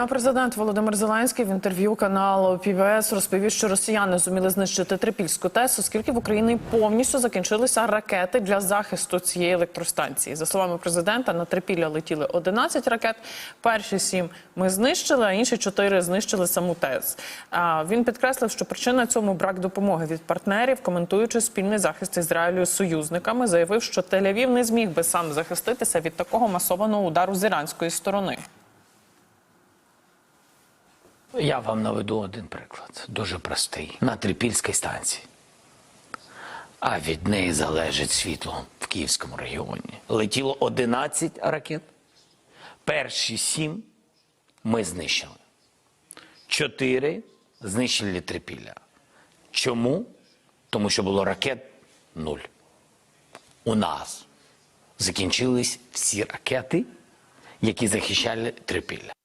А Президент Володимир Зеленський в інтерв'ю каналу ПБС розповів, що росіяни зуміли знищити Трипільську ТЕС, оскільки в Україні повністю закінчилися ракети для захисту цієї електростанції. За словами президента, на Трипілля летіли 11 ракет. Перші сім ми знищили, а інші чотири знищили саму ТЕС. А він підкреслив, що причина цьому брак допомоги від партнерів, коментуючи спільний захист Ізраїлю з союзниками, заявив, що Тель-Авів не зміг би сам захиститися від такого масованого удару з іранської сторони. Я вам наведу один приклад, дуже простий. На Трипільській станції. А від неї залежить світло в Київському регіоні. Летіло 11 ракет. Перші сім ми знищили. Чотири знищили Трипілля. Чому? Тому що було ракет нуль. У нас закінчились всі ракети, які захищали Трипілля.